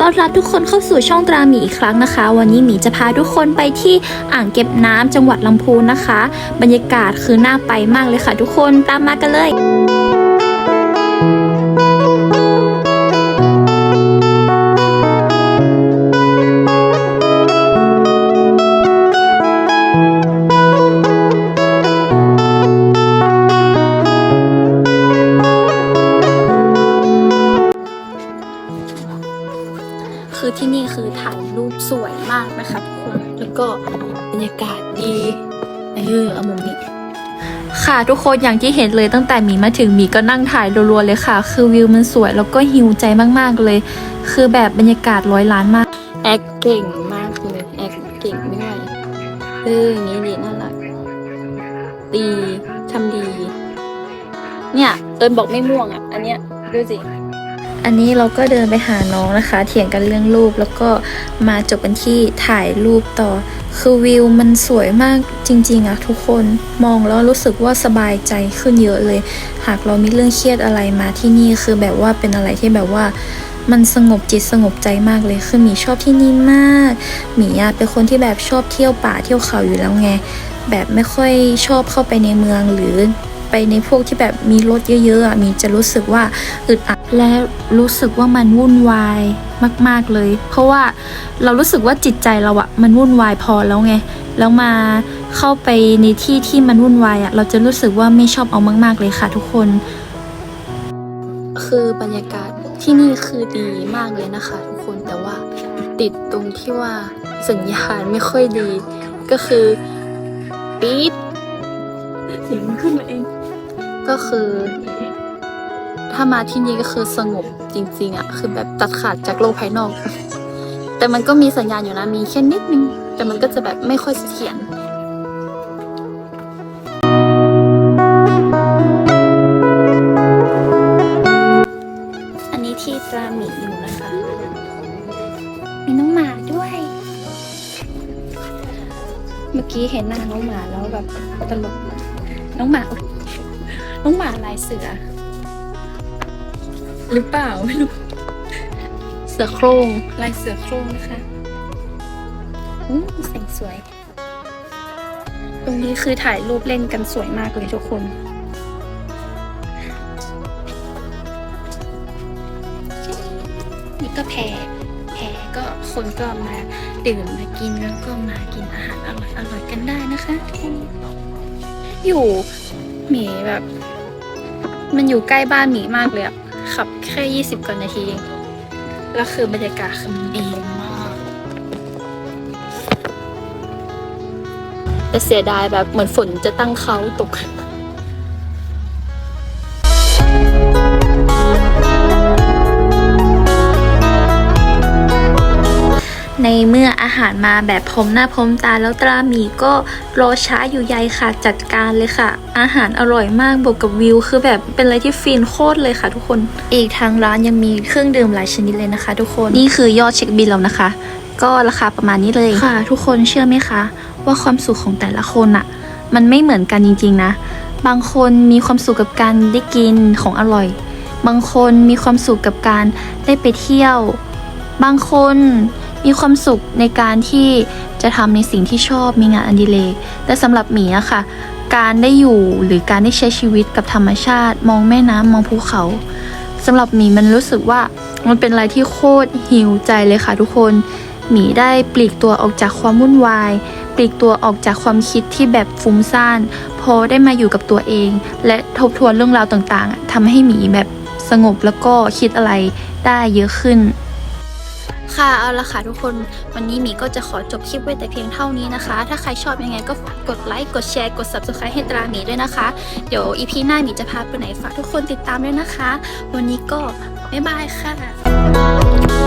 ต้อนรับทุกคนเข้าสู่ช่องตราหมีอีกครั้งนะคะ วันนี้หมีจะพาทุกคนไปที่อ่างเก็บน้ำจังหวัดลำพูนนะคะ บรรยากาศคือน่าไปมากเลยค่ะ ทุกคนตามมากันเลย คือที่นี่คือถ่ายรูปสวยมากนะคะทุกคนแล้วก็บรรยากาศดีเออเอามุมนี้ค่ะทุกคนอย่างที่เห็นเลยตั้งแต่หมีมาถึงหมีก็นั่งถ่ายรัวๆเลยค่ะ คือวิวมันสวยแล้วก็หิวใจมากๆเลย คือแบบบรรยากาศร้อยล้านมาก แอคเก่งมากเลยแอคเก่งไม่ไหวเอออย่างนี้ดีน่ารักดีทำดี เนี่ยเอิญบอกไม่ม่วงอะ อันเนี้ยดูสิ อันนี้เราก็เดินไปหาน้องนะคะ เถียงกันเรื่องรูปแล้วก็มาจบกันที่ถ่ายรูปต่อ คือวิวมันสวยมากจริงๆอะทุกคนมองแล้วรู้สึกว่าสบายใจขึ้นเยอะเลย หากเรามีเรื่องเครียดอะไรมาที่นี่คือแบบว่าเป็นอะไรที่แบบว่ามันสงบจิตสงบใจมากเลย คือหมีชอบที่นี่มากหมีอะเป็นคนที่แบบชอบเที่ยวป่าเที่ยวเขาอยู่แล้วไง แบบไม่ค่อยชอบเข้าไปในเมืองหรือไปในพวกที่แบบมีรถเยอะๆอะมีจะรู้สึกว่าอึดอัด และรู้สึกว่ามันวุ่นวายมาก ๆเลย เพราะว่าเรารู้สึกว่าจิตใจเราอะมันวุ่นวายพอแล้วไง แล้วมาเข้าไปในที่ที่มันวุ่นวายอะเราจะรู้สึกว่าไม่ชอบเอามาก ๆเลยค่ะทุกคน คือบรรยากาศที่นี่คือดีมากเลยนะคะ ทุกคนแต่ว่าติดตรงที่ว่าสัญญาณไม่ค่อยดี ก็คือปี๊ดเสียงมันขึ้นมาเอง ก็คือ ถ้ามาที่นี่ก็คือสงบจริง ๆอะคือแบบตัดขาดจากโลกภายนอก แต่มันก็มีสัญญาณอยู่นะมีแค่นิดนึง แต่มันก็จะแบบไม่ค่อยเสถียรอันนี้ที่ตราหมีอยู่นะคะ มีน้องหมาด้วย เมื่อกี้เห็นหน้าน้องหมาแล้วแบบตลกน้องหมาอุ๊ยน้องหมาลายเสือ หรือเปล่าไม่รู้เสือโครงลายเสือโครงนะคะอืมแสงสวย ตรงนี้คือถ่ายรูปเล่นกันสวยมากเลยทุกคน นี่ก็แพรแพรก็คนก็มาดื่มมากินแล้วก็มากินอาหารอร่อยอร่อยกันได้นะคะทุกคนอยู่หมีแบบ มันอยู่ใกล้บ้านหมีมากเลยอะ ขับแค่ยี่สิบกว่านาที แล้วคือบรรยากาศคือมันดีมาก แต่เสียดายแบบเหมือนฝนจะตั้งเขาตก หารมาแบบพร้อมหน้าพร้อมตาแล้วตราหมีก็รอช้าอยู่ใยค่ะจัดการเลยค่ะ อาหารอร่อยมากบวกกับวิว คือแบบเป็นอะไรที่ฟินโคตรเลยค่ะทุกคน อีกทางร้านยังมีเครื่องดื่มหลายชนิดเลยนะคะ ทุกคนนี่คือยอดเช็คบิลแล้วนะคะ ก็ราคาประมาณนี้เลยค่ะ ทุกคนเชื่อไหมคะ ว่าความสุขของแต่ละคนอะมันไม่เหมือนกันจริงๆนะ บางคนมีความสุขกับการได้กินของอร่อย บางคนมีความสุขกับการได้ไปเที่ยว บางคน มีความสุขในการที่จะทำในสิ่งที่ชอบมีงานอดิเรกแต่สำหรับหมีอะค่ะ การได้อยู่หรือการได้ใช้ชีวิตกับธรรมชาติ มองแม่น้ำมองภูเขาสำหรับหมีมันรู้สึกว่ามันเป็นอะไรที่โคตรหิวใจเลยค่ะทุกคนหมีได้ปลีกตัวออกจากความวุ่นวาย ปลีกตัวออกจากความคิดที่แบบฟุ้งซ่านพอได้มาอยู่กับตัวเอง และทบทวนเรื่องราวต่างๆทำให้หมีแบบสงบแล้วก็คิดอะไรได้เยอะขึ้น ค่ะเอาละค่ะทุกคนวันนี้มีก็จะขอจบคลิปไว้แต่เพียงเท่านี้นะคะ ถ้าใครชอบยังไงก็ฝากกดไลค์กดแชร์กด subscribe ให้ตราหมีด้วยนะคะ เดี๋ยวอีพีหน้าหมีจะพาไปไหนฝากทุกคนติดตามด้วยนะคะ วันนี้ก็บ๊ายบายค่ะ